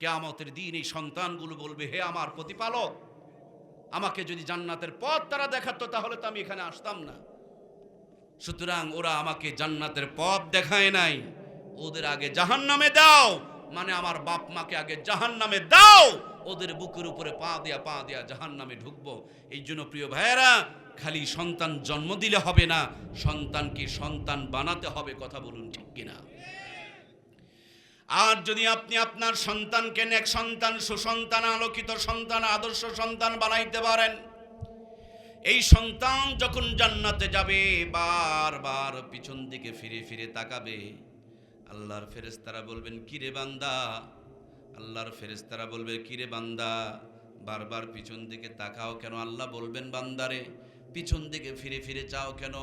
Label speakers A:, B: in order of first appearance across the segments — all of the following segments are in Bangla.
A: কেয়ামতের দিন এই সন্তানগুলো বলবে, হে আমার প্রতিপালক, আমাকে যদি জান্নাতের পথ তারা দেখাতো, তাহলে তো আমি এখানে আসতাম না। সুতরাং ওরা আমাকে জান্নাতের পথ দেখায় নাই। ওদের আগে জাহান নামে দাও মানে আমার বাপ মাকে আগে জাহান নামে দাও। ওদের বুকের উপরে পা দিয়া পা দিয়া জাহান নামে ঢুকবো। এই জন্য প্রিয় ভাইয়েরা, খালি সন্তান জন্ম দিলে হবে না, সন্তানকে সন্তান বানাতে হবে, কথা বলুন ঠিক কিনা? আর যদি আপনি আপনার সন্তানকে নেক সন্তান, সুসন্তান, আলোকিত সন্তান, আদর্শ সন্তান বানাইতে পারেন, এই সন্তান যখন জান্নাতে যাবে বারবার পিছন দিকে ফিরে ফিরে তাকাবে, আল্লাহর ফেরেশতারা বলবেন, কিরে বান্দা? আল্লাহর ফেরেশতারা বলবে, কিরে বান্দা? বারবার পিছন দিকে তাকাও কেন? আল্লাহ বলবেন, বান্দারে, পিছন দিকে ফিরে ফিরে চাও কেন?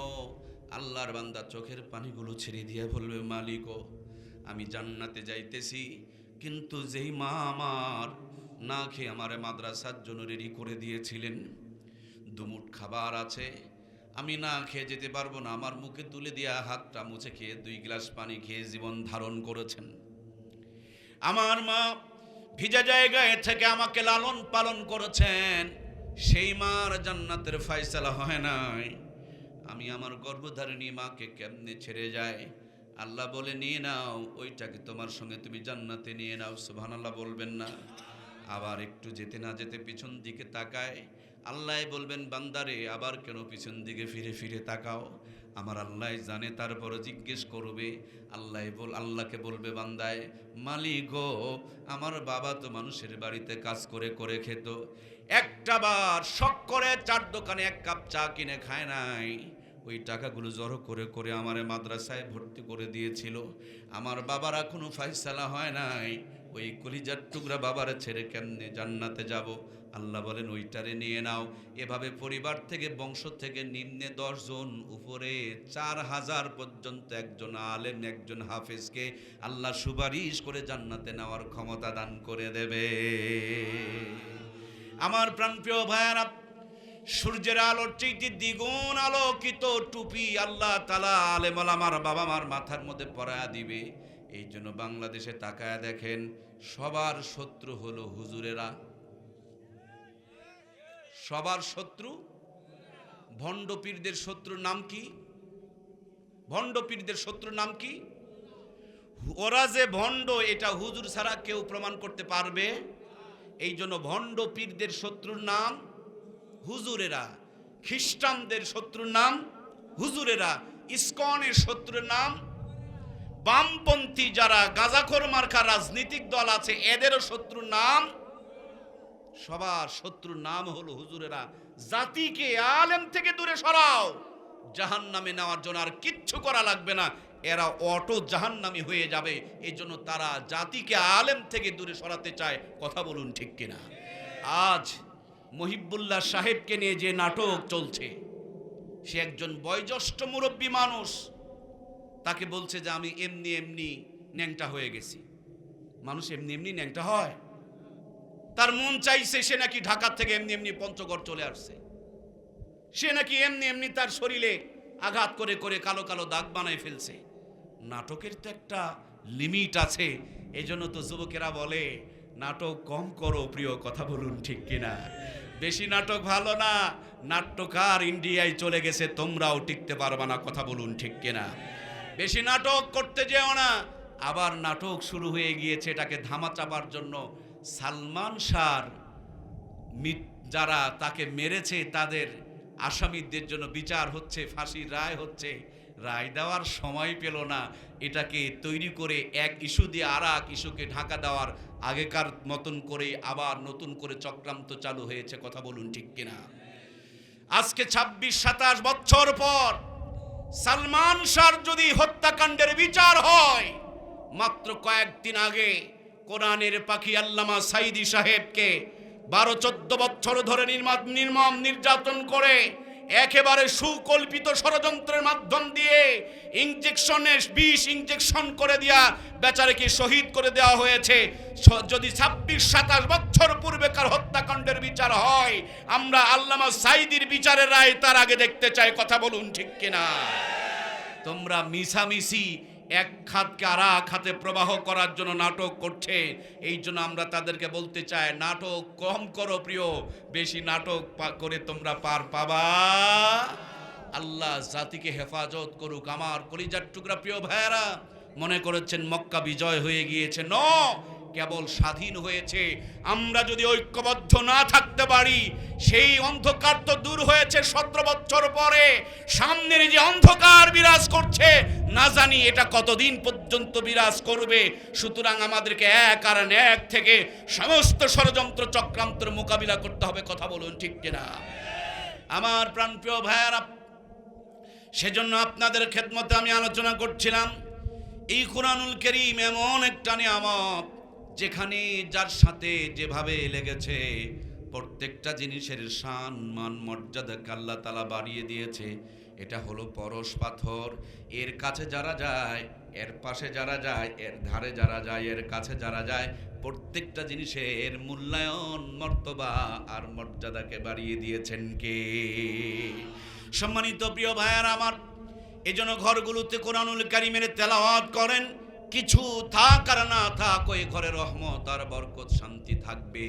A: আল্লাহর বান্দা চোখের পানিগুলো ছেড়ে দিয়ে বলবে, মালিকও আমি জান্নাতে যাইতেছি, কিন্তু যেই মা আমার না খেয়ে আমার মাদ্রাসার জন্য রেডি করে দিয়েছিলেন দুমুট খাবার আছে, আমি না খেয়ে যেতে পারব না। আমার মুখে তুলে দেওয়া হাতটা মুছে খেয়ে দুই গ্লাস পানি খেয়ে জীবন ধারণ করেছেন। আমার মা ভিজা জায়গায় থেকে আমাকে লালন পালন করেছেন। সেই মার জান্নাতের ফয়সালা হয় নাই। আমি আমার গর্ভধারিণী মাকে কেমনে ছেড়ে যায় আল্লাহ বলে, নিয়ে নাও, ওইটাকে তোমার সঙ্গে তুমি জান্নাতে নিয়ে নাও। সুবহানাল্লাহ বলবেন না। আবার একটু যেতে না যেতে পিছন দিকে তাকায়। আল্লাহ বলবেন, বান্দারে, আবার কেন পিছন দিকে ফিরে ফিরে তাকাও? আমার আল্লাহ জানে, তারপরে জিজ্ঞেস করবে। আল্লাহ বল, আল্লাহকে বলবে, বান্দায়, মালিক গো, আমার বাবা তো মানুষের বাড়িতে কাজ করে করে খেত। একটা বার শখ করে চার দোকানে এক কাপ চা কিনে খায় নাই। ওই টাকাগুলো জড়ো করে করে আমারে মাদ্রাসায় ভর্তি করে দিয়েছিল। আমার বাবার এখনও ফাইসালা হয় নাই। ওই কলিজার টুকরা বাবার ছেড়ে কেমনে জান্নাতে যাব? আল্লাহ বলেন, ওইটারে নিয়ে নাও। এভাবে পরিবার থেকে, বংশ থেকে নিম্নে দশজন, উপরে চার হাজার পর্যন্ত একজন আলেম, একজন হাফেজকে আল্লাহ সুপারিশ করে জান্নাতে নেওয়ার ক্ষমতা দান করে দেবে। আমার প্রাণপ্রিয় ভাইয়ারা সূর্যের আলোর চাইতে দ্বিগুণ আলোকিত, টুপি আল্লাহ তালা আলেমল আমার বাবা মার মাথার মধ্যে পরায়া দিবে। এই জন্য বাংলাদেশে তাকায় দেখেন, সবার শত্রু হলো হুজুরেরা। সবার শত্রু? ভণ্ডপীরদের শত্রুর নাম কি? ভণ্ডপীরদের শত্রুর নাম কি? ওরা যে ভণ্ড, এটা হুজুর ছাড়া কেউ প্রমাণ করতে পারবে? এই জন্য ভণ্ড পীরদের শত্রুর নাম হুজুরেরা, খ্রিস্টানদের শত্রুর নাম, হুজুরেরা, ইসকনের শত্রুর নাম, বামপন্থী যারা গাজাখোর মার্কা রাজনৈতিক দল আছে, এদেরও শত্রুর নাম, সবার শত্রুর নাম হলো হুজুরেরা, জাতিকে আলেম থেকে দূরে সরাও জাহান নামে নেওয়ার জন্য আর কিচ্ছু করা লাগবে না, এরা অটো জাহান্নামি হয়ে যাবে এই জন্য তারা জাতিকে আলেম থেকে দূরে সরাতে চায়, কথা বলুন ঠিক কিনা। আজ মহিবুল্লাহ সাহেবকে নিয়ে যে নাটক চলছে, সে একজন বয়োজ্যেষ্ঠ মুরব্বী মানুষ, তাকে বলছে যে আমি এমনি এমনি ন্যাংটা হয়ে গেছি। মানুষ এমনি এমনি ন্যাংটা হয়। তার মন চাইছে সে নাকি ঢাকা থেকে এমনি এমনি পঞ্চগড় চলে আসছে। সে নাকি এমনি এমনি তার শরীরে আঘাত করে করে কালো কালো দাগ বানায় ফেলছে। নাটকের তো একটা লিমিট আছে এই জন্য তো যুবকেরা বলে, নাটক কম করো, প্রিয়, কথা বলুন ঠিক কিনা? বেশি নাটক ভালো না। নাট্যকার ইন্ডিয়ায় চলে গেছে, তোমরাও টিকতে পারবা না, কথা বলুন ঠিক কিনা। বেশি নাটক করতে যেও না। আবার নাটক শুরু হয়ে গিয়েছে, এটাকে ধামা চাপার জন্য। সালমান শাহর যারা তাকে মেরেছে, তাদের আসামিদের জন্য বিচার হচ্ছে, ফাঁসির রায় হচ্ছে। রায় দেওয়ার সময় পেল না। এটাকে তৈরি করে এক ইস্যু দিয়ে আর এক ইস্যুকে ঢাকা দেওয়ার আগেকার মতন করে আবার নতুন করে চক্রান্ত চালু হয়েছে, কথা বলুন ঠিক কিনা? আজকে ছাব্বিশ, সাতাশ বছর পর সালমান শাহর যদি হত্যাকাণ্ডের বিচার হয়, মাত্র কয়েকদিন আগে কোরআনের পাখি আল্লামা সাইদি সাহেবকে বারো, চোদ্দ বছর ধরে নির্মা- নির্মম নির্যাতন করে একেবারে সুকল্পিত ষড়যন্ত্রের মাধ্যম দিয়ে ইঞ্জেকশনে বিষ ইঞ্জেকশন করে দেয়া বেচারেকে শহীদ করে দেওয়া হয়েছে। যদি ছাব্বিশ, সাতাশ বছর পূর্বেকার হত্যাকাণ্ডের বিচার হয়, আমরা আল্লামা সাইদির বিচারের রায় তার আগে দেখতে চাই, কথা বলুন ঠিক কিনা? তোমরা মিশামিশি এক খাতকে আর খাতে প্রবাহ করার জন্য নাটক করছে। এই জন্য আমরা তাদেরকে বলতে চাই, নাটক কম করো প্রিয়, বেশি নাটক করে তোমরা পার পাবা। আল্লাহ জাতিকে হেফাজত করুক। আমার কলিজার টুকরা প্রিয় ভাইয়েরা, মনে করেছেন মক্কা বিজয় হয়ে গিয়েছে। ন, কেবল স্বাধীন হয়েছে। আমরা যদি ঐক্যবদ্ধ না থাকতে পারি সেই অন্ধকার তো দূর হয়েছে সতেরো বছর পরে। সামনের যে অন্ধকার বিরাজ করছে, না জানি এটা কতদিন পর্যন্ত বিরাজ করবে। সুতরাং আমাদেরকে এক আর এক থেকে সমস্ত ষড়যন্ত্র চক্রান্তর মোকাবিলা করতে হবে, কথা বলুন ঠিক কিনা? আমার প্রাণপ্রিয় ভাইয়ারা, সেজন্য আপনাদের খেদমতে আমি আলোচনা করছিলাম। এই কোরআনুল করিম এমন একটা নিয়ামত যেখানে যার সাথে যেভাবে লেগেছে প্রত্যেকটা জিনিসের শান, মান, মর্যাদাকে আল্লাহ তালা বাড়িয়ে দিয়েছে। এটা হলো পরশ পাথর। এর কাছে যারা যায়, এর পাশে যারা যায়, এর ধারে যারা যায়, এর কাছে যারা যায়, প্রত্যেকটা জিনিসের মূল্যায়ন, মর্তবা আর মর্যাদাকে বাড়িয়ে দিয়েছেন কে? সম্মানিত প্রিয় ভাইয়ার আমার, এজন্য ঘরগুলোতে কোরআনুল কারিমের তেলাওয়াত করেন। কিছু থাক আর না থাক ওই ঘরে রহমত আর বরকত, শান্তি থাকবে।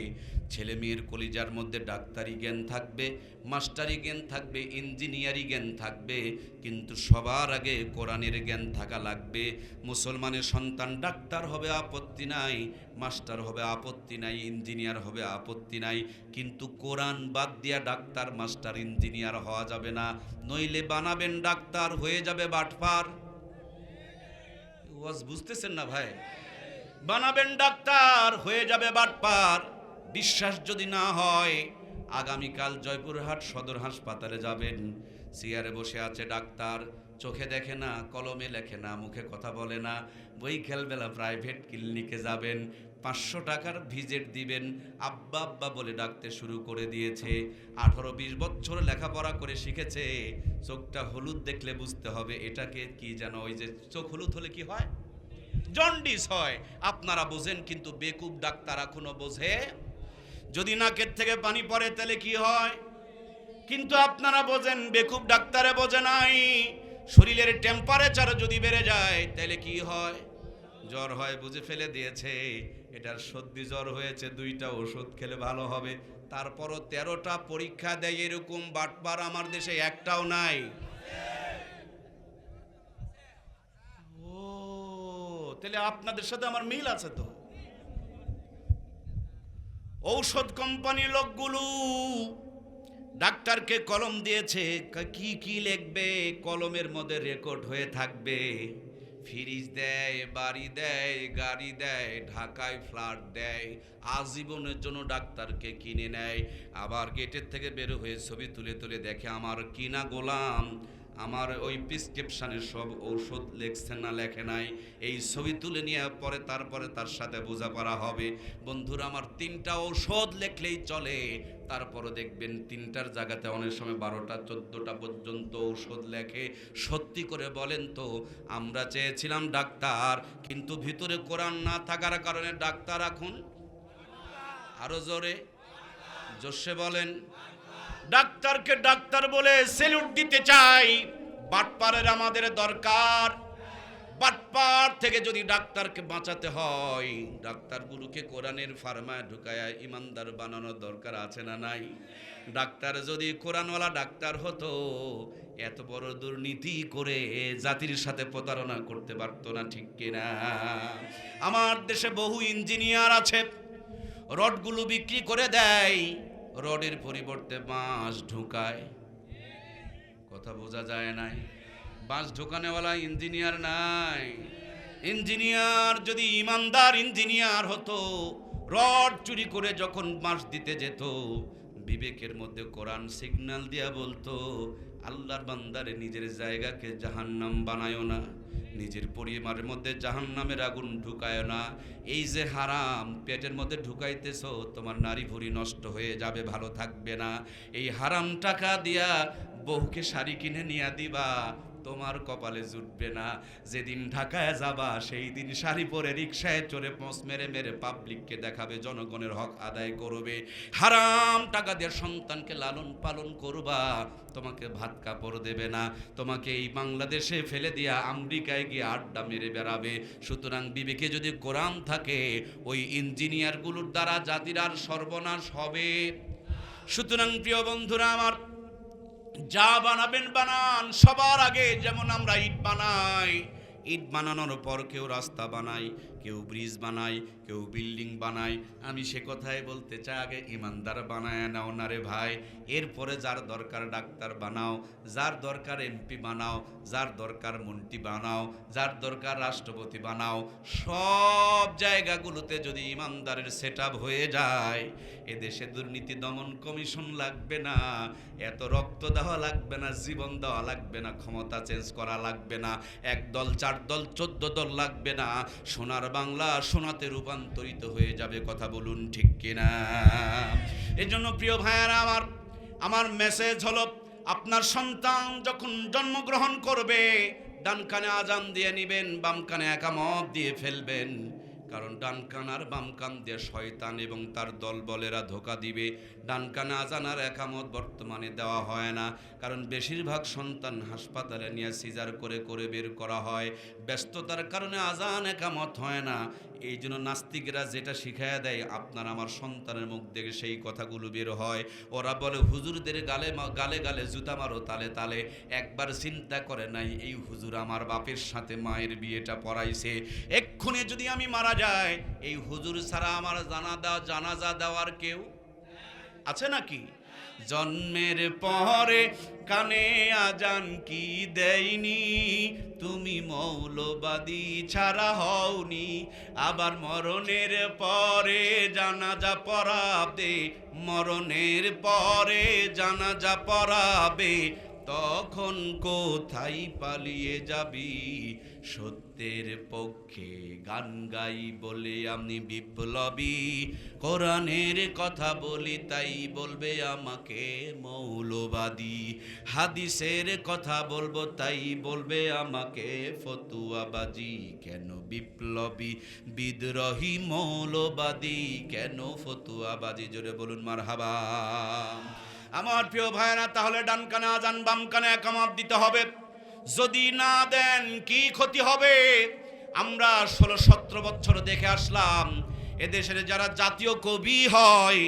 A: ছেলে মেয়ের কলিজার মধ্যে ডাক্তারি জ্ঞান থাকবে, মাস্টারি জ্ঞান থাকবে, ইঞ্জিনিয়ারি জ্ঞান থাকবে, কিন্তু সবার আগে কোরআনের জ্ঞান থাকা লাগবে। মুসলমানের সন্তান ডাক্তার হবে, আপত্তি নাই, মাস্টার হবে, আপত্তি নাই, ইঞ্জিনিয়ার হবে, আপত্তি নাই, কিন্তু কোরআন বাদ দিয়া ডাক্তার, মাস্টার, ইঞ্জিনিয়ার হওয়া যাবে না, নইলে বানাবেন ডাক্তার, হয়ে যাবে বাটপার। ওয়াজ বুঝতেছেন না ভাই? বানাবেন ডাক্তার, হয়ে যাবে বাটপার। বিশ্বাস যদি না হয়, আগামীকাল জয়পুরহাট সদর হাসপাতালে যাবেন। চেয়ারে বসে আছে ডাক্তার, চোখে দেখে না, কলমে লেখে না, মুখে কথা বলে না। বই খেলবেলা প্রাইভেট ক্লিনিকে যাবেন। পাঁচশো টাকার ভিজিট দিবেন। আব্বা আব্বা বলে ডাকতে শুরু করে দিয়েছে। আঠারো বিশ বছর লেখাপড়া করে শিখেছে। চোখটা হলুদ দেখলে বুঝতে হবে এটাকে কি যেন ওই যে চোখ হলুদ হলে কি হয়? জন্ডিস হয়। আপনারা বোঝেন কিন্তু বেকুব ডাক্তার এখনও বোঝে। যদি নাকের থেকে পানি পড়ে তাহলে কি হয়? কিন্তু আপনারা বোঝেন বেকুব ডাক্তারে বোঝে নাই। শরীরের টেম্পারেচার যদি বেড়ে যায় তাহলে কি হয়? জ্বর হয়, বুঝে ফেলে দিয়েছে। এটার সর্দি জ্বর হয়েছে, দুইটা ওষুধ খেলে ভালো হবে। তারপরও তেরোটা পরীক্ষা দেয় এরকম বাটবার আমার দেশে একটাও নাই। ও, তাহলে আপনাদের সাথে আমার মিল আছে তো? ঔষধ কোম্পানির লোকগুলো ডাক্তারকে কলম দিয়েছে, কি কি লিখবে, কলমের মধ্যে রেকর্ড হয়ে থাকবে। ফ্রিজ দেয়, বাড়ি দেয়, গাড়ি দেয়, ঢাকায় ফ্ল্যাট দেয়, আজীবনের জন্য ডাক্তারকে কিনে নেয়। আবার গেটের থেকে বের হয়ে ছবি তুলে তুলে দেখে, আমার কিনা গোলাম আমার ওই প্রিসক্রিপশানের সব ঔষধ লেখছে না, লেখে নাই। এই ছবি তুলে নিয়ে পরে তারপরে তার সাথে বোঝাপড়া হবে। বন্ধুরা, আমার তিনটা ঔষধ লেখলেই চলে। তারপরও দেখবেন তিনটার জায়গাতে অনেক সময় বারোটা, চোদ্দোটা পর্যন্ত ঔষধ লেখে। সত্যি করে বলেন তো, আমরা চেয়েছিলাম ডাক্তার, কিন্তু ভিতরে কোরআন না থাকার কারণে ডাক্তার এখন আরও জোরে জোশে বলেন ডাক্তারকে ডাক্তার বলে সেলুট দিতে চাই। বাটপারের আমাদের দরকার। বাটপার থেকে যদি ডাক্তারকে বাঁচাতে হয়, ডাক্তারগুলোকে কোরআনের ফার্মায় ঢুকায় ইমানদার বানানোর দরকার আছে না নাই? ডাক্তার যদি কোরআনওয়ালা ডাক্তার হতো, এত বড় দুর্নীতি করে জাতির সাথে প্রতারণা করতে পারতো না, ঠিক কিনা? আমার দেশে বহু ইঞ্জিনিয়ার আছে, রডগুলো বিক্রি করে দেয় রডের পরিবর্তে বাঁশ ঢুকায়। কথা বোঝা যায় নাই। বাঁশ ঢুকানেওয়ালা ইঞ্জিনিয়ার নাই। ইঞ্জিনিয়ার যদি ইমানদার ইঞ্জিনিয়ার হতো, রড চুরি করে যখন বাঁশ দিতে যেত, বিবেকের মধ্যে কোরআন সিগন্যাল দিয়া বলতো আল্লাহর বান্দারে নিজের জায়গাকে জাহান্নাম বানায়ও না, নিজের পরিবারের মধ্যে জাহান্নামের আগুন ঢুকায় না। এই যে হারাম, পেটের মধ্যে ঢুকাইতেছ, তোমার নারী ভরি নষ্ট হয়ে যাবে, ভালো থাকবে না। এই হারাম টাকা দিয়া বহুকে শাড়ি কিনে নিয়ে দিবা তোমার কপালে জুটবে না। যেদিন ঢাকায় যাবা সেই দিন শাড়ি পরে রিক্সায় চড়ে পৌঁছ মেরে মেরে পাবলিককে দেখাবে, জনগণের হক আদায় করবে। হারাম টাকা দিয়ে সন্তানকে লালন পালন করবা, তোমাকে ভাত কাপড় দেবে না। তোমাকে এই বাংলাদেশে ফেলে দিয়া আমেরিকায় গিয়ে আড্ডা মেরে বেড়াবে। সুতরাং বিবেকে যদি কোরআন থাকে, ওই ইঞ্জিনিয়ারগুলোর দ্বারা জাতির আর সর্বনাশ হবে। সুতরাং প্রিয় বন্ধুরা, আমার যা বানাবেন বানান, সবার আগে যেমন আমরা ইট বানাই, ইট বানানোর পর কেউ রাস্তা বানাই কেউ ব্রিজ বানায়, কেউ বিল্ডিং বানায়। আমি সে কথাই বলতে চাই, আগে ইমানদার বানায় নাও না রে ভাই। এরপরে যার দরকার ডাক্তার বানাও, যার দরকার এমপি বানাও, যার দরকার মন্ত্রী বানাও, যার দরকার রাষ্ট্রপতি বানাও, সব জায়গাগুলোতে যদি ইমানদারের সেট হয়ে যায়, এদেশে দুর্নীতি দমন কমিশন লাগবে না, এত রক্ত দেওয়া লাগবে না, জীবন দেওয়া লাগবে না, ক্ষমতা চেঞ্জ করা লাগবে না, এক দল, চার দল, চোদ্দ দল লাগবে না, সোনার বাংলা সোনাতে রূপান্তরিত হয়ে যাবে কথা বলুন ঠিক কিনা? এই জন্য প্রিয় ভাইয়ারা, আমার আমার মেসেজ হলো, আপনার সন্তান যখন জন্মগ্রহণ করবে, ডান কানে আজান দিয়ে নিবেন, বাম কানে একামত দিয়ে ফেলবেন। কারণ ডান কান আর বাম কান দিয়ে শয়তান এবং তার দলবলেরা ধোকা দিবে। ডান কানে আজান আর একামত বর্তমানে দেওয়া হয় না। কারণ বেশিরভাগ সন্তান হাসপাতালে নিয়ে সিজার করে করে বের করা হয়। ব্যস্ততার কারণে আজান একামত হয় না। এই জন্য নাস্তিকরা যেটা শিখাইয়া দেয়, আপনার আমার সন্তানের মুখ থেকে সেই কথাগুলো বের হয়। ওরা বলে, হুজুরদের গালে গালে গালে জুতা মারো, তালে তালে একবার চিন্তা করে নাই, এই হুজুর আমার বাপের সাথে মায়ের বিয়েটা পড়াইছে। এক্ষুনি যদি আমি মারা যাই, এই হুজুর ছাড়া আমার জানা দেওয়া জানাজা দেওয়ার কেউ আছে নাকি? জন্মের পরে কানে আজান কি দেয়নি? তুমি মৌলবাদী ছাড়া হওনি। আবার মরণের পরে জানাজা পড়াবে। মরণের পরে জানাজা পড়াবে। তখন কোথায় পালিয়ে যাবি? সত্যের পক্ষে গান গাই বলে আমি বিপ্লবী। কোরআনের কথা বলি তাই বলবে আমাকে মৌলবাদী। হাদিসের কথা বলব তাই বলবে আমাকে ফতুয়াবাজি। কেন বিপ্লবী? বিদ্রোহী মৌলবাদী। কেন ফতুয়াবাজি? জোরে বলুন মার হাবা আমার প্রিয় ভাইয়েরা, তাহলে ডান কানে আজান, বাম কানে একামাত দিতে হবে। যদি না দেন, কি ক্ষতি হবে? আমরা ষোলো সতেরো বছর দেখে আসলাম, এদেশের যারা জাতীয় কবি হয়,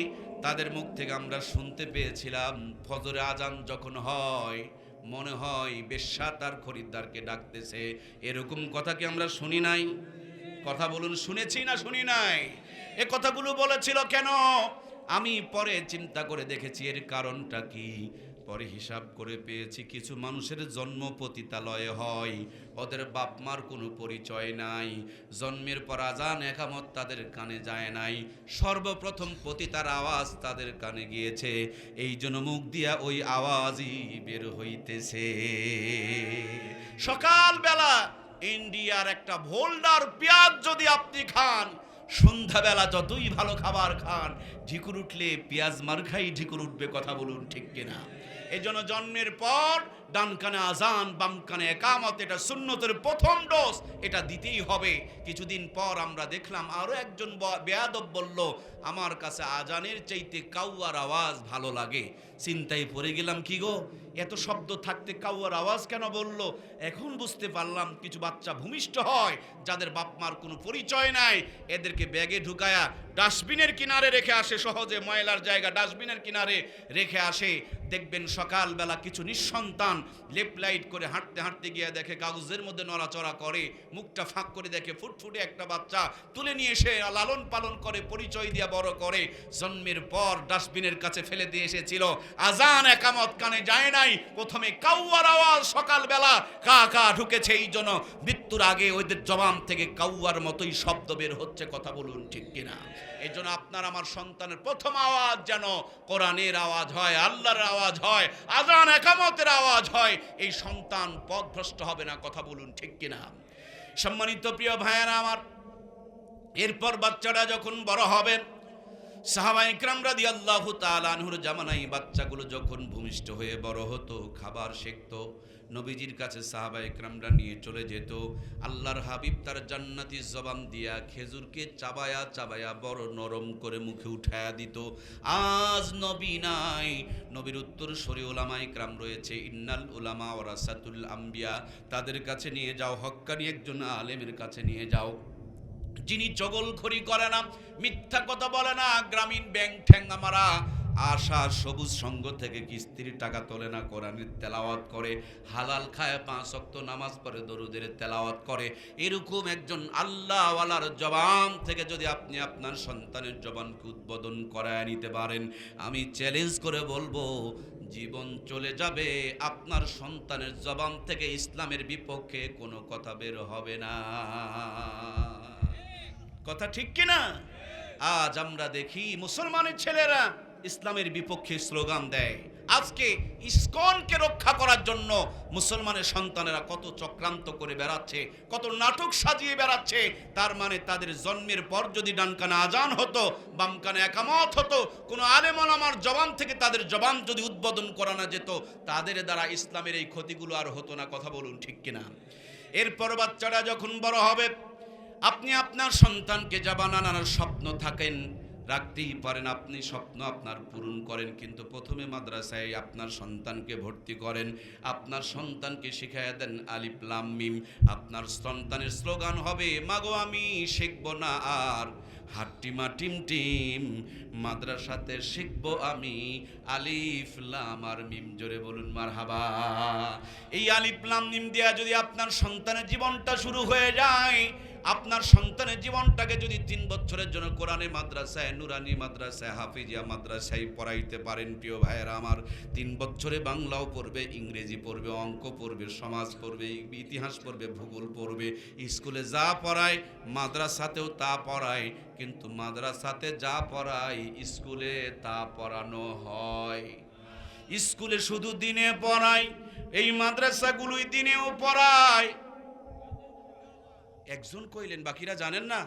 A: তাদের মুখ থেকে আমরা শুনতে পেয়েছিলাম, ফজরে আজান যখন হয়, মনে হয় বেশ্যা তার খরিদ্দারকে ডাকতেছে। এরকম কথা কি আমরা শুনি নাই? কথা বলুন, শুনেছি না শুনি নাই? এ কথাগুলো বলেছিল কেন? আমি পরে চিন্তা করে দেখেছি এর কারণটা কি। পরে হিসাব করে পেয়েছি কিছু মানুষের জন্ম পতিতালয়ে হয়। ওদের বাপ মার কোনো পরিচয় নাই। জন্মের পর আজান, একামত তাদের কানে যায় নাই। সর্বপ্রথম পতিতার আওয়াজ তাদের কানে গিয়েছে। এই জন্য মুখ দিয়া ওই আওয়াজই বের হইতেছে। সকালবেলা ইন্ডিয়ার একটা ভোল্ডার পেঁয়াজ যদি আপনি খান, সন্ধ্যাবেলা যতই ভালো খাবার খান ঢিকুর উঠলে পেঁয়াজ মার খাই ঢিকুর উঠবে কথা বলুন ঠিক কিনা। এই জন্য জন্মের পর ডান কানে আজান, বাম কানে একামত, এটা সুন্নতের প্রথম ডোজ, এটা দিতেই হবে। কিছুদিন পর আমরা দেখলাম আরও একজন বেয়াদব বলল, আমার কাছে আজানের চাইতে কাউয়ার আওয়াজ ভালো লাগে। চিন্তায় পড়ে গেলাম, কি গো, এত শব্দ থাকতে কাউয়ার আওয়াজ কেন বলল? এখন বুঝতে পারলাম কিছু বাচ্চা ভূমিষ্ঠ হয়, যাদের বাপ মার কোনো পরিচয় নাই। এদেরকে ব্যাগে ঢুকায়া ডাস্টবিনের কিনারে রেখে আসে সহজে ময়লার জায়গা ডাস্টবিনের কিনারে রেখে আসে। দেখবেন সকালবেলা কিছু নিঃসন্তান লেফট লাইট করে হাঁটতে হাঁটতে গিয়ে দেখে কাগজের মধ্যে নড়াচড়া করে, মুখটা ফাঁক করে দেখে ফুটফুটে একটা বাচ্চা তুলে নিয়ে এসে লালন পালন করে, পরিচয় দিয়ে বড় করে, জন্মের পর ডাস্টবিনের কাছে ফেলে দিয়ে এসেছিল। আজান একামত কানে যায় নাই। প্রথমে কাউয়ার আওয়াজ সকালবেলা, কা কা ঢুকেছে এই জন্য। মৃত্যুর আগে ওদের জবান থেকে কাউয়ার মতোই শব্দ বের হচ্ছে, কথা বলুন ঠিক কিনা। এই জন্য আপনার, আমার সন্তানের প্রথম আওয়াজ যেন কোরআনের আওয়াজ হয়, আল্লাহর আওয়াজ হয়, আজান একামতের আওয়াজ হয়, এই সন্তান পথভ্রষ্ট হবে না, কথা বলুন ঠিক কিনা? সম্মানিত প্রিয় ভাইয়েরা আমার, এরপর বাচ্চাটা যখন বড় হবে সাহাবা ইকরাম রাদি আল্লাহ তালানহুর জামানাই বাচ্চাগুলো যখন ভূমিষ্ঠ হয়ে বড় হতো, খাবার শেখতো নবীজির কাছে সাহাবা ইকরামরা নিয়ে চলে যেত। আল্লাহর হাবিব তার জান্নাতি জবান দিয়া খেজুরকে চাবায়া চাবায়া বড় নরম করে মুখে উঠায়া দিত। আজ নবী নাই। নবীর উত্তর সরি ওলামা ইকরাম রয়েছে। ইন্নাল উলামা ওরাসাতুল আম্বিয়া। তাদের কাছে নিয়ে যাও, হক্কানি একজন আলেমের কাছে নিয়ে যাও। যিনি জগলখড়ি করে না, মিথ্যা কথা বলে না, গ্রামীণ ব্যাংক ঠ্যাঙ্গা আশা সবুজ সঙ্গ থেকে কিস্তির টাকা তোলে না কোরআনের তেলাওয়াত করে? হালাল খায় পাঁচ অক্ত নামাজ পড়ে, দরুদের তেলাওয়াত করে। এরকম একজন আল্লাহওয়ালার জবান থেকে যদি আপনি আপনার সন্তানের জবানকে উদ্বোধন করায় নিতে পারেন, আমি চ্যালেঞ্জ করে বলব, জীবন চলে যাবে, আপনার সন্তানের জবান থেকে ইসলামের বিপক্ষে কোনো কথা বের হবে না। কথা ঠিক কিনা? আজ আমরা দেখি মুসলমানের ছেলেরা ইসলামের বিপক্ষে স্লোগান দেয়। আজকে ইস্কনকে রক্ষা করার জন্য মুসলমানের সন্তানেরা কত চক্রান্ত করে বেড়াচ্ছে, কত নাটক সাজিয়ে বেড়াচ্ছে, তার মানে তাদের জন্মের পর যদি ডানকানে আজান হতো বামকানে একামত হতো, কোনো আলেমন আমার জবান থেকে তাদের জবান যদি উদ্বোধন করানো যেত, তাদের দ্বারা ইসলামের এই ক্ষতিগুলো আর হতো না, কথা বলুন ঠিক কিনা? এরপর বাচ্চারা যখন বড় হবে, আপনি আপনার সন্তানকে যা বানানোর স্বপ্ন থাকেন রাখতেই পারেন, আপনি স্বপ্ন আপনার পূরণ করেন, কিন্তু প্রথমে মাদ্রাসায় আপনার সন্তানকে ভর্তি করেন। আপনার সন্তানকে শিখাইয়া দেন আলিফ লাম মিম। আপনার সন্তানের স্লোগান হবে, মাগো আমি শিখব না আর হাট্টিমা টিম টিম, মাদ্রাসাতে শিখব আমি আলিফ লাম আর মিম। জোরে বলুন মার হাবা এই আলিফ লাম মিম দিয়া যদি আপনার সন্তানের জীবনটা শুরু হয়ে যায় আপনার সন্তানের জীবনটাকে যদি তিন বছরের জন্য কোরআনে মাদ্রাসায়, নুরানি মাদ্রাসায়, হাফিজিয়া মাদ্রাসায় পড়াইতে পারেন, প্রিয় ভাইয়েরা আমার, তিন বছরে বাংলাও পড়বে, ইংরেজি পড়বে, অঙ্ক পড়বে, সমাজ পড়বে, ইতিহাস পড়বে, ভূগোল পড়বে, স্কুলে যা পড়ায়, মাদ্রাসাতেও তা পড়ায়, কিন্তু মাদ্রাসাতে যা পড়ায়, স্কুলে তা পড়ানো হয়। স্কুলে শুধু দিনে পড়ায়, এই মাদ্রাসাগুলোই দিনেও পড়ায়। একজন কইলেন, বাকিরা জানেন না।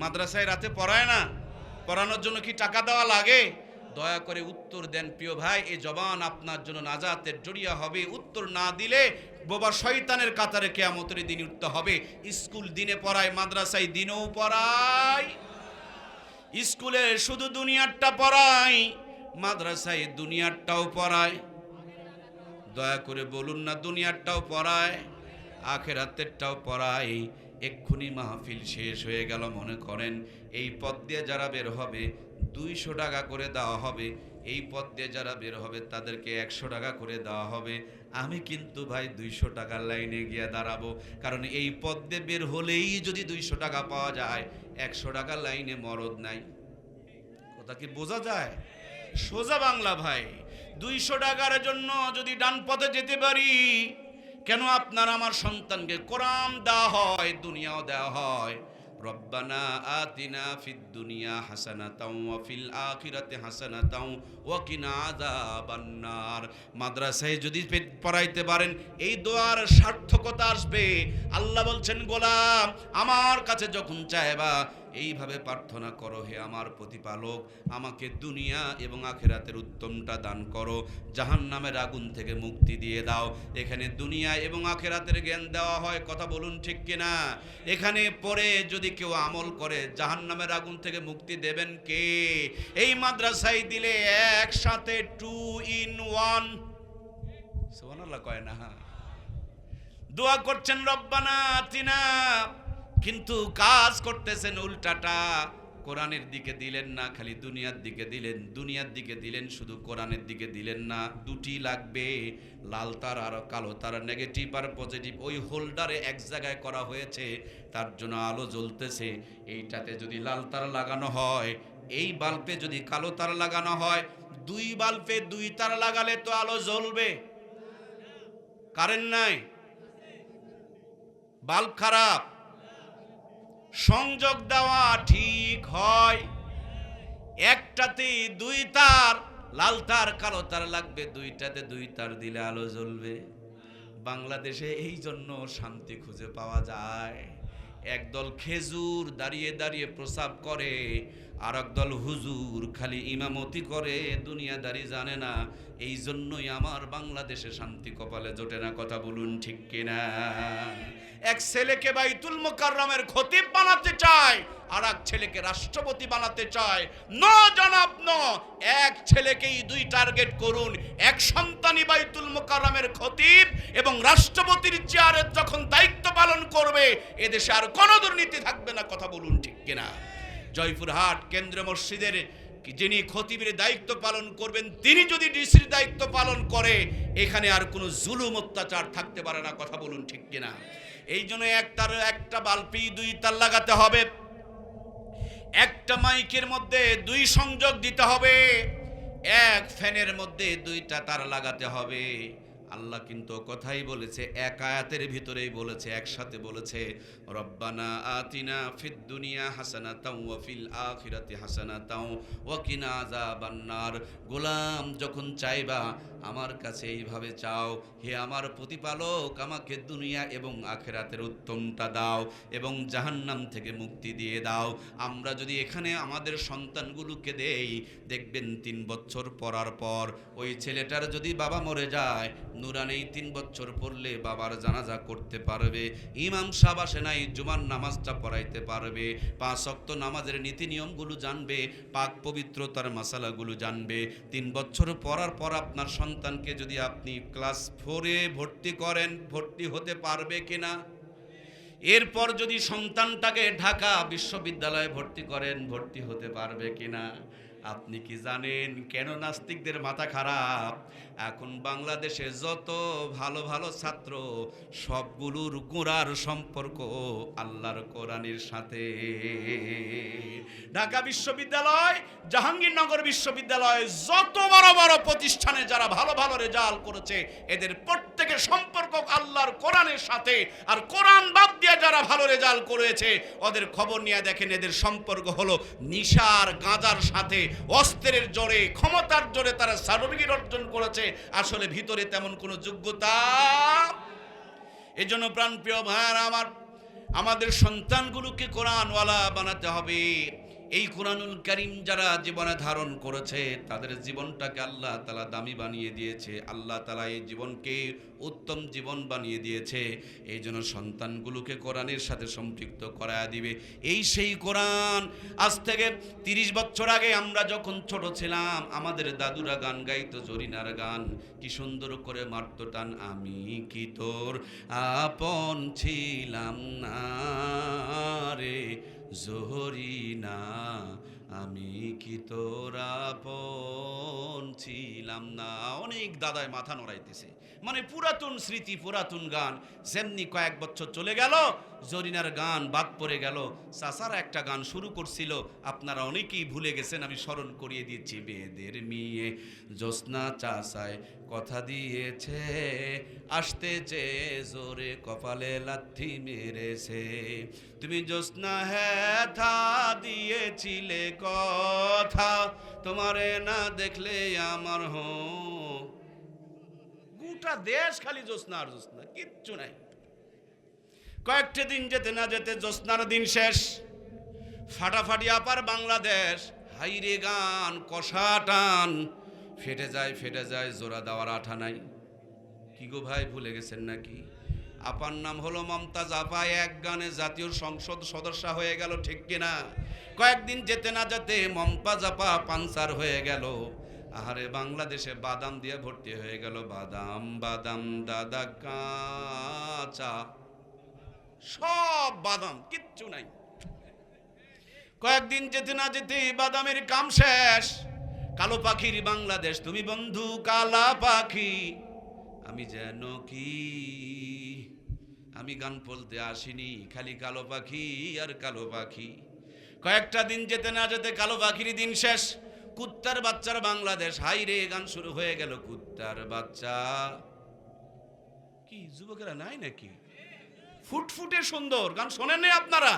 A: মাদ্রাসায় রাতে পড়ায় না। পড়ানোর জন্য কি টাকা দেওয়া লাগে? দয়া করে উত্তর দেন, প্রিয় ভাই এই জবান আপনার জন্য নাজাতের জড়িয়া হবে। উত্তর না দিলে বোবা শয়তানের কাতারে কেয়ামতের দিন উঠতে হবে। স্কুল দিনে পড়ায়, মাদ্রাসায় দিনেও পড়ায়। স্কুলে শুধু দুনিয়ারটা পড়ায়, মাদ্রাসায় দুনিয়ারটাও পড়ায়। দয়া করে বলুন না, দুনিয়ারটাও পড়ায়, আখেরাতেরটাও পড়ায়। এক্ষুনি মাহফিল শেষ হয়ে গেল, মনে করেন, এই পথ দিয়ে যারা বের হবে, দুইশো টাকা করে দেওয়া হবে। এই পথ দিয়ে যারা বের হবে, তাদেরকে একশো টাকা করে দেওয়া হবে। আমি কিন্তু ভাই দুইশো টাকার লাইনে গিয়ে দাঁড়াবো। কারণ এই পথ দিয়ে বের হলেই যদি দুইশো টাকা পাওয়া যায়, একশো টাকার লাইনে মরদ নাই। কথা কি বোঝা যায়? সোজা বাংলা ভাই, দুইশো টাকার জন্য যদি ডান পথে যেতে পারি কেন আপনার আমার সন্তানকে কোরআন দেওয়া হয়, দুনিয়াও দেওয়া হয়? রব্বানা আতিনা ফিদ দুনিয়া হাসানাতাও ওয়া ফিল আখিরাতি হাসানাতাও ওয়া কিনা আযাবান্নার মাদ্রাসায় যদি পড়াইতে পারেন, এই দোয়ার সার্থকতা আসবে। আল্লাহ বলছেন, গোলাম, আমার কাছে যখন চাইবা এইভাবে প্রার্থনা করো হে আমার প্রতিপালক, আমাকে দুনিয়া এবং আখেরাতের উত্তমটা দান করো জাহান নামের আগুন থেকে মুক্তি দিয়ে দাও। এখানে দুনিয়া এবং আখেরাতের জ্ঞান দেওয়া হয়, কথা বলুন ঠিক কিনা? এখানে পরে যদি কেউ আমল করে জাহান নামের আগুন থেকে মুক্তি দেবেন কে? এই মাদ্রাসায় দিলে একসাথে টু ইন ওয়ান কয় না। দোয়া করছেন রব্বানা তিনা। কিন্তু কাজ করতেছেন উল্টাটা। কোরআনের দিকে দিলেন না, খালি দুনিয়ার দিকে দিলেন, দুনিয়ার দিকে দিলেন, শুধু কোরআনের দিকে দিলেন না। দুটি লাগবে, লাল তার আর কালো তার, নেগেটিভ আর পজিটিভ। ওই হোল্ডারে এক জায়গায় করা হয়েছে, তার জন্য আলো জ্বলতেছে। এইটাতে যদি লাল তার লাগানো হয়, এই বাল্বে যদি কালো তার লাগানো হয়, দুই বাল্বে দুই তার লাগালে তো আলো জ্বলবে। কারেন্ট নাই। বাল্ব খারাপ। সংযোগ দেওয়া ঠিক হয়। একটাতে দুই তার, লাল তার কালো তার লাগবে, দুইটাতে দুই তার দিলে আলো জ্বলবে। বাংলাদেশে এই জন্য শান্তি খুঁজে পাওয়া যায়। একদল খেজুর দাঁড়িয়ে দাঁড়িয়ে প্রসাব করে আর দল হুজুর খালি ইমামতি করে, দুনিয়াদারি জানে না। এই জন্যই আমার বাংলাদেশে শান্তি কপালে জোটে না, কথা বলুন ঠিক কিনা? এক ছেলেকে বাইতুল মোকাররমের খতিব বানাতে চায় আর এক ছেলেকে রাষ্ট্রপতি বানাতে চায়। ন জনাব ন, এক ছেলেকেই দুই টার্গেট করুন। এক সন্তানই বাইতুল মোকাররমের খতিব এবং রাষ্ট্রপতির চেয়ারে যখন দায়িত্ব পালন করবে, এদেশে আর কোনো দুর্নীতি থাকবে না, কথা বলুন ঠিক কিনা? জয়পুরহাট কেন্দ্রীয় মসজিদের যিনি খতিবের দায়িত্ব পালন করবেন, তিনি যদি ডিসির দায়িত্ব পালন করে, এখানে আর কোনো জুলুম অত্যাচার থাকতে পারে না, কথা বলুন ঠিক কিনা? এই জন্য একটার একটা বাল্পি দুই তার লাগাতে হবে। একটা মাইকের মধ্যে দুই সংযোগ দিতে হবে। এক ফ্যানের মধ্যে দুইটা তার লাগাতে হবে। আল্লাহ কিন্তু কথাই বলেছে, এক আয়াতের ভিতরেই বলেছে, একসাথে বলেছে, রব্বানা আতিনা ফিদ দুনিয়া হাসানা তাও ওয়া ফিল আখিরাতি হাসানা তাও ওয়া কিনা আযাবান্নার। গোলাম যখন চাইবা আমার কাছে এইভাবে চাও। হে আমার প্রতিপালক, আমাকে দুনিয়া এবং আখেরাতের উত্তমটা দাও এবং জাহান্নাম থেকে মুক্তি দিয়ে দাও। আমরা যদি এখানে আমাদের সন্তানগুলোকে দেই, দেখবেন তিন বছর পড়ার পর ওই ছেলেটার যদি বাবা মরে যায়, নুরানেই তিন বছর পড়লে বাবার জানাজা করতে পারবে, ইমাম সাহেব আসে নাই, জুমার নামাজটা পড়াইতে পারবে, পাঁচ অক্ত নামাজের নীতি নিয়মগুলো জানবে, পাক পবিত্রতার মশালাগুলো জানবে, তিন বছর পরার পর আপনার সন্তানকে যদি আপনি ক্লাস ফোরে ভর্তি করেন, ভর্তি হতে পারবে কিনা? এরপর যদি সন্তানটাকে ঢাকা বিশ্ববিদ্যালয়ে ভর্তি করেন, ভর্তি হতে পারবে কিনা? আপনি কি জানেন কেন নাস্তিকদের মাথা খারাপ? এখন বাংলাদেশে যত ভালো ভালো ছাত্র, সবগুলোর গোড়ার সম্পর্ক আল্লাহর কোরআনের সাথে। ঢাকা বিশ্ববিদ্যালয়, জাহাঙ্গীরনগর বিশ্ববিদ্যালয়, যত বড় বড় প্রতিষ্ঠানে যারা ভালো ভালো রেজাল্ট করেছে, এদের প্রত্যেকের সম্পর্ক আল্লাহর কোরআনের সাথে। আর কোরআন বাদ দিয়ে যারা ভালো রেজাল্ট করেছে, ওদের খবর নিয়ে দেখেন এদের সম্পর্ক হলো নিশার গাঁজার সাথে। অস্ত্রের জোরে, ক্ষমতার জোরে তারা সার্বিক অর্জন করেছে। আসলে ভিতরে তেমন কোনো যোগ্যতা এজন্য প্রাণপ্রিয় ভাইয়ার, আমার আমাদের সন্তানগুলোকে কোরআনওয়ালা বানাতে হবে। এই কোরআনুল করিম যারা জীবনে ধারণ করেছে, তাদের জীবনটাকে আল্লাহ তালা দামি বানিয়ে দিয়েছে। আল্লাহ তালা এই জীবনকে উত্তম জীবন বানিয়ে দিয়েছে। এই জন্য সন্তানগুলোকে কোরআনের সাথে সম্পৃক্ত করায় দিবে। এই সেই কোরআন, আজ থেকে তিরিশ বছর আগে আমরা যখন ছোট ছিলাম, আমাদের দাদুরা গান গাইতো, জরিনার গান, কি সুন্দর করে মারত টান, আমি কি তোর আপন ছিলাম না রে? জহরিনা আমি কি তোরা ছিলাম না? অনেক দাদায় মাথা নড়াইতেছে। মানে পুরাতন স্মৃতি, পুরাতন গান, যেমনি কয়েক বছর চলে গেল জরিনার গান বাদ পড়ে গেল। চাচারা একটা গান শুরু করছিল। আপনারা অনেকেই ভুলে গেছেন, আমি স্মরণ করিয়ে দিচ্ছি। বেদের মেয়ে জ্যোৎস্না চাষায় কথা দিয়েছে, আসতে চেয়ে জোরে কপালে লাথি মেরেছে। তুমি জ্যোৎস্না হ্যাঁ দিয়েছিলে কথা, তোমারে না দেখলে আমার হো। গোটা দেশ খালি জ্যোৎস্না আর জ্যোৎস্না, কিচ্ছু নাই। কয়েকটা দিন যেতে না যেতে জ্যোৎস্নার দিন শেষ। ফাটাফাটি আপার বাংলাদেশ। হাইরে গান, কষা টান। ফেটে যায় ফেটে যায়, জোড়া দেওয়ার আঠা নাই। কি গো ভাই, ভুলে গেছেন নাকি? আপার নাম হলো মমতাজ, আপা এক গানে জাতীয় সংসদ সদস্য হয়ে গেল, ঠিক কিনা? কয়েকদিন যেতে না যেতে মমতাজ, আপা পানসার হয়ে গেল। আহারে বাংলাদেশে বাদাম দিয়ে ভর্তি হয়ে গেল। বাদাম বাদাম, দাদা কাঁচা। সব বাদাম, কিচ্ছু নাই। কয়েকদিন যেতে না যেতে বাদামের কাম শেষ। কালো পাখির বাংলাদেশ, তুমি বন্ধু কালা পাখি। আমি যেন কি? আমি গান বলতে আসিনি, খালি কালো পাখি আর কালো পাখি। কয়েকটা দিন যেতে না যেতে কালো পাখির দিন শেষ। কুত্তার বাচ্চার বাংলাদেশ হাই রে গান শুরু হয়ে গেল কুত্তার বাচ্চা। কি, যুবকেরা নাই নাকি? ফুটফুটে সুন্দর। গান শোনেন আপনারা?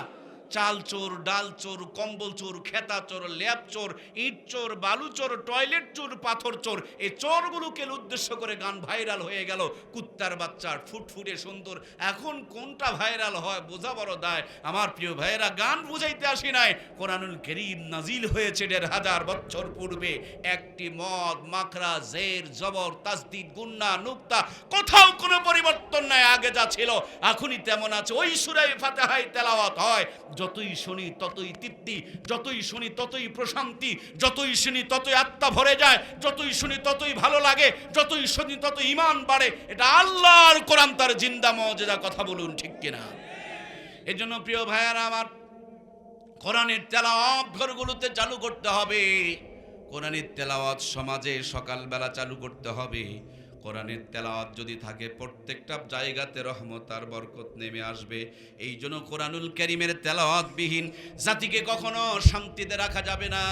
A: চাল চোর ডাল চোর কম্বল চোর খেতা চোর ল্যাব চোর ইট চোর বালু চোর টয়লেট চোর পাথর চোর এই চোরগুলোকে উদ্দেশ্য করে গান ভাইরাল হয়ে গেল। কুত্তার বাচ্চার ফুটফুটে সুন্দর। এখন কোনটা ভাইরাল হয় বোঝা বড় দায়। আমার প্রিয় ভাইয়েরা, গান বুঝাইতে আসি নাই। কোরআনুল করিম নাজিল হয়েছে দেড় হাজার বছর পূর্বে। একটি মদ, মাখরা, জের, জবর তাসদিদ গুন্না, নুক্তা, কোথাও কোনো পরিবর্তন নাই, আগে যা ছিল, এখনই তেমন আছে। ওই সুরাই ফাতেহাই তেলাওয়াত হয়। যতই শুনি ততই তৃপ্তি, যতই শুনি ততই প্রশান্তি, যতই শুনি ততই আত্মা ভরে যায়, যতই শুনি ততই ভালো লাগে, যতই শুনি ততই ইমান বাড়ে, এটা আল্লাহর কোরআন তার জিন্দা মজেদা কথা বলুন ঠিক কিনা? এই জন্য প্রিয় ভাইয়ারা, আমার কোরআনের তেলাওয়াত ঘরগুলোতে চালু করতে হবে। কোরআনের তেলাওয়াত সমাজে সকালবেলা চালু করতে হবে। কোরআনের তেলাওয়াত যদি থাকে, প্রত্যেকটা জায়গাতে রহমত আর বরকত নেমে আসবে। এই জন্য কোরআনুল করিমের তেলাওয়াতবিহীন জাতিকে কখনো শান্তিতে রাখা যাবে না।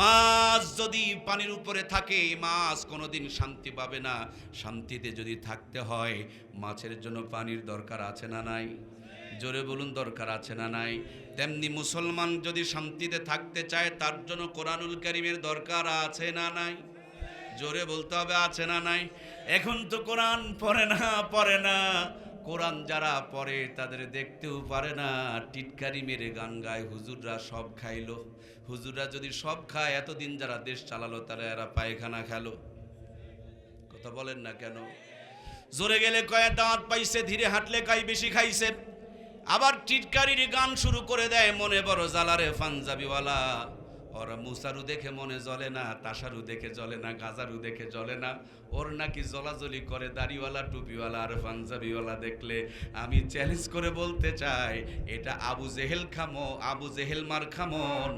A: মাছ যদি পানির উপরে থাকে, মাছ কোনোদিন শান্তি পাবে না। শান্তিতে যদি থাকতে হয়, মাছের জন্য পানির দরকার আছে না নাই? জোরে বলুন, দরকার আছে না নাই? তেমনি মুসলমান যদি শান্তিতে থাকতে চায়, তার জন্য কোরআনুল করিমের দরকার আছে না নাই? জোরে বলতে হবে, আছে না নাই? এখন তো কোরআন পড়ে না পড়ে না। কোরআন যারা পড়ে, তাদের দেখতেও পারে না। টিটকারি মেরে গান গায়, হুজুররা সব খাইলো। হুজুররা যদি সব খায়, এতদিন যারা দেশ চালালো, তারা এরা পায়খানা খেলো। কথা বলেন না কেন? জোরে গেলে কয়েক দাঁত পাইছে, ধীরে হাঁটলে কাই বেশি খাইছে। আবার টিটকারির গান শুরু করে দেয়, মনে বড় জালারে পাঞ্জাবিওয়ালা। ওরা মুসারু দেখে মনে জ্বলে না, তাসারু দেখে জ্বলে না, গাজারু দেখে জ্বলে না। ওর নাকি জ্বলাজ্বলি করে দাড়িওয়ালা, টুপিওয়ালা আর পাঞ্জাবিওয়ালা দেখলে। আমি চ্যালেঞ্জ করে বলতে চাই, এটা আবু জেহেল খামো, আবু জেহেল মার খামন।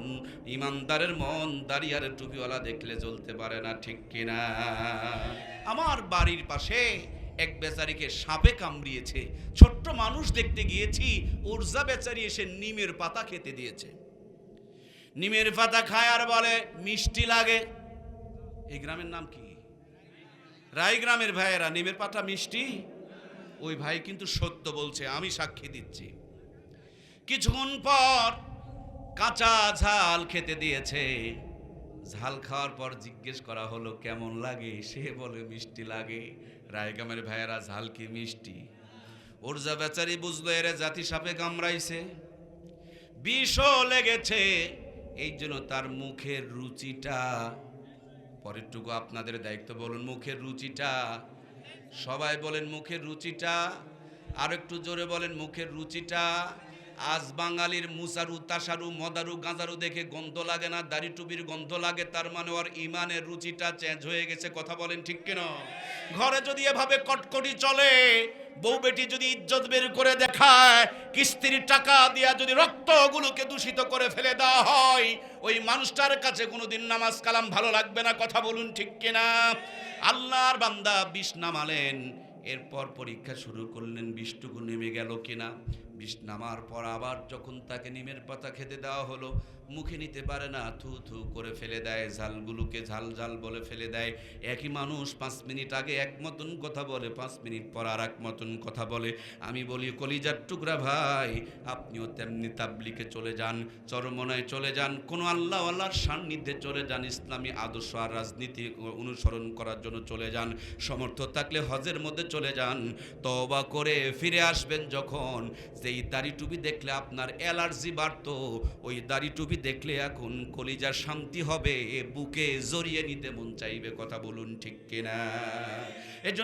A: ইমানদারের মন, দাড়িয়ার টুপিওয়ালা দেখলে জ্বলতে পারে না, ঠিক কিনা? আমার বাড়ির পাশে এক বেচারিকে সাপে কামড়িয়েছে। ছোট্ট মানুষ দেখতে গিয়েছি, উর্জা বেচারি এসে নিমের পাতা খেতে দিয়েছে। নিমের পাতা খায় আর বলে, মিষ্টি লাগে। এই গ্রামের নাম কি? রাই গ্রামের ভাইয়েরা, নিমের পাতা মিষ্টি? ওই ভাই কিন্তু সত্য বলছে, আমি সাক্ষী দিচ্ছি। কিছুক্ষণ পর কাঁচা ঝাল খেতে দিয়েছে। ঝাল খাওয়ার পর জিজ্ঞেস করা হলো, কেমন লাগে? সে বলে, মিষ্টি লাগে। রায়গ্রামের ভাইয়েরা, ঝাল কি মিষ্টি? ওর যা বেচারি বুঝলো, এরে জাতি সাপে কামড়াইছে। বিষও লেগেছে। এই জন্য তার মুখের রুচিটা, পরেরটুকু আপনাদের দায়িত্ব বলুন, মুখের রুচিটা। সবাই বলেন মুখের রুচিটা আর একটু জোরে বলেন মুখের রুচিটা। আজ বাঙালির মুসারু, তাসারু, মদারু, গাঁজারু দেখে গন্ধ লাগে না, দাড়ি টুপির গন্ধ লাগে, তার মানে ওর ইমানের রুচিটা চেঞ্জ হয়ে গেছে, কথা বলেন ঠিক কেন? ঘরে যদি এভাবে কটকটি চলে, বউ বেটি যদি ইজ্জত বের করে দেখায়, কিস্তির টাকা দিয়া যদি রক্তগুলোকে দূষিত করে ফেলে দেওয়া হয়, ওই মানুষটার কাছে কোনোদিন নামাজ কালাম ভালো লাগবে না, কথা বলুন ঠিক কিনা? আল্লাহর বান্দা বিষ নামালেন, এরপর পরীক্ষা শুরু করলেন, বিষটুকু নেমে গেল কিনা? বিষ নামার পর আবার যখন তাকে নিমের পাতা খেতে দেওয়া হলো, মুখে নিতে পারে না, থু থু করে ফেলে দেয়, ঝালগুলোকে ঝাল ঝাল বলে ফেলে দেয়। একই মানুষ পাঁচ মিনিট আগে এক মতন কথা বলে, পাঁচ মিনিট পর আর এক মতন কথা বলে। আমি বলি, কলিজার টুকরা ভাই, আপনিও তেমনি তাবলিকে চলে যান, চরমনায় চলে যান। কোনো আল্লাহ আল্লাহর সান্নিধ্যে চলে যান, ইসলামী আদর্শ আর রাজনীতি অনুসরণ করার জন্য চলে যান। সমর্থ থাকলে হজের মধ্যে চলে যান। তবা করে ফিরে আসবেন যখন যেই দাড়ি টুপি দেখলে আপনার অ্যালার্জি বাড়ত। ওই দাড়ি টুপি দেখলে এখন কলিজা শান্তি হবে, বুকে জড়িয়ে নিতে মন চাইবে, কথা বলুন ঠিক কিনা?